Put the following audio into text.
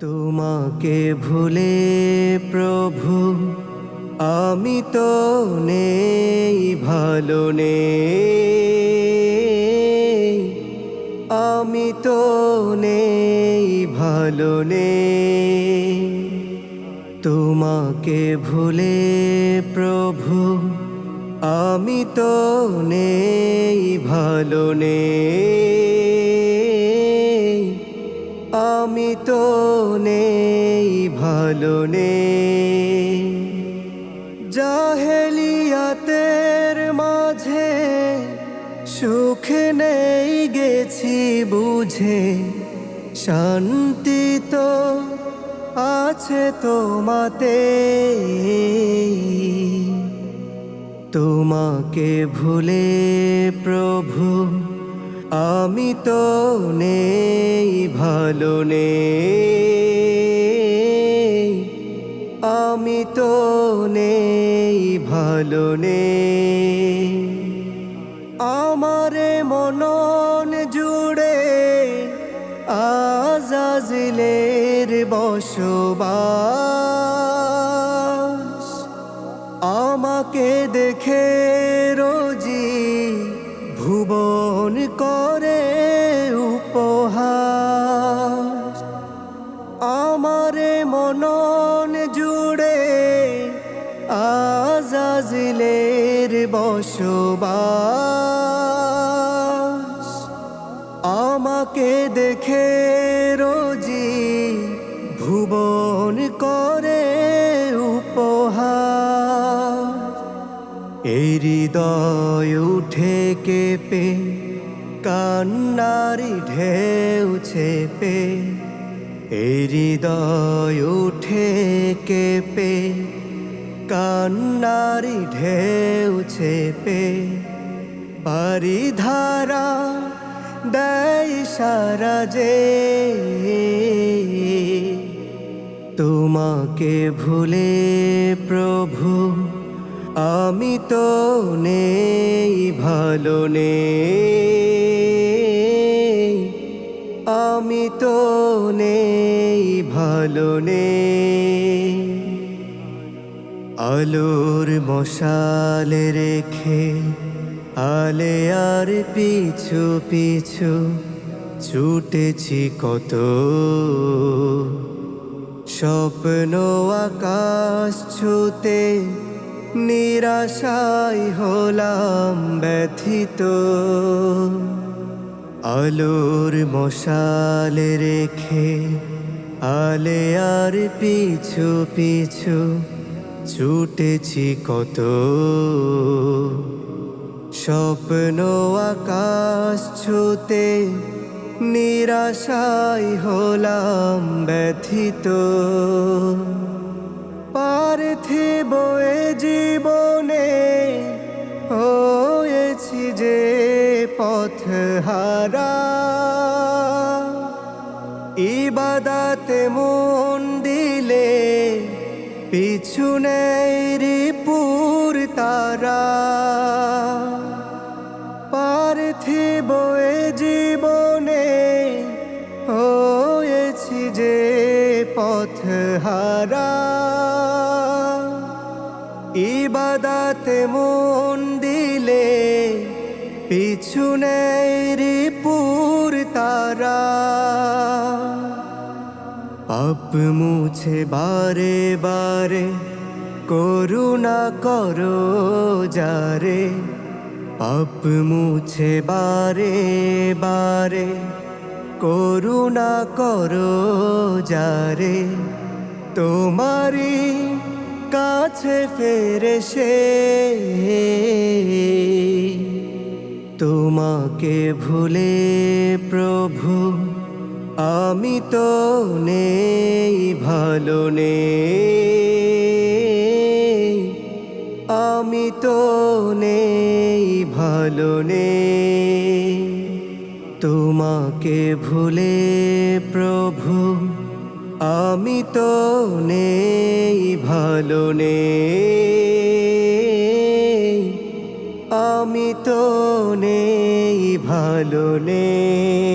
তোমাকে ভুলে প্রভু, আমি তো নেই, ভালো নেই। আমি তো নেই, ভালো নেই। তোমাকে ভুলে প্রভু, আমি তো নেই, ভালো নেই। তো নেই, ভালো জাহেলিয়াতের মাঝে সুখ নেই গেছি বুঝে। শান্তি তো আছে তোমাতে। তোমাকে ভুলে প্রভু আমি তো নেই, ভালো নেই। আমি তো নেই, ভালো নেই। আমারে মনন জুড়ে আজাজিলের বসবাস। আমাকে দেখে ভুবন করে উপহাস আমারে মনন জুড়ে আজাজিলের বসবাস। আমাকে দেখে রোজি ভুবন করে উপহার। এই হৃদয় উঠে কেঁপে কান্নারি ঢেউ ছেপে এই হৃদয় উঠে কেঁপে, কান্নারি ঢেউ ছেপে, বারিধারা দেয় সারা যে, তোমাকে ভুলে প্রভু আমি তো নেই, ভালো নেই। আমি তো নেই, ভালো নেই। আলোর মশাল রেখে, আলে আর পিছু পিছু ছুটেছি কত। স্বপ্ন আকাশ ছুতে নিরাশাই হলাম ব্যথিত। আলোর মশাল রেখে আলে আর পিছু পিছু ছুটেছি কত। স্বপ্ন আকাশ ছুতে নিরাশাই হলাম ব্যথিত। পার্থিব পথ হারা। ইবাদাতে মন দিলে পিছু নেই রিপুর তারা। পার্থিব জীবনে হয়েছি যে পথ হারা। ইবাদাতে মন পিছু নেই রিপুর তারা। পাপ মুছে বারে বারে, করুণা করো যারে। পাপ মুছে বারে বারে, করুণা করো যারে। তোমারি কাছে ফেরে সে তোমাকে ভুলে প্রভু, আমি তো নেই, ভালো নেই। আমি তো নেই, ভালো নেই। তোমাকে ভুলে প্রভু, আমি তো নেই, ভালো নেই। আমি তো নেই ভালো নেই।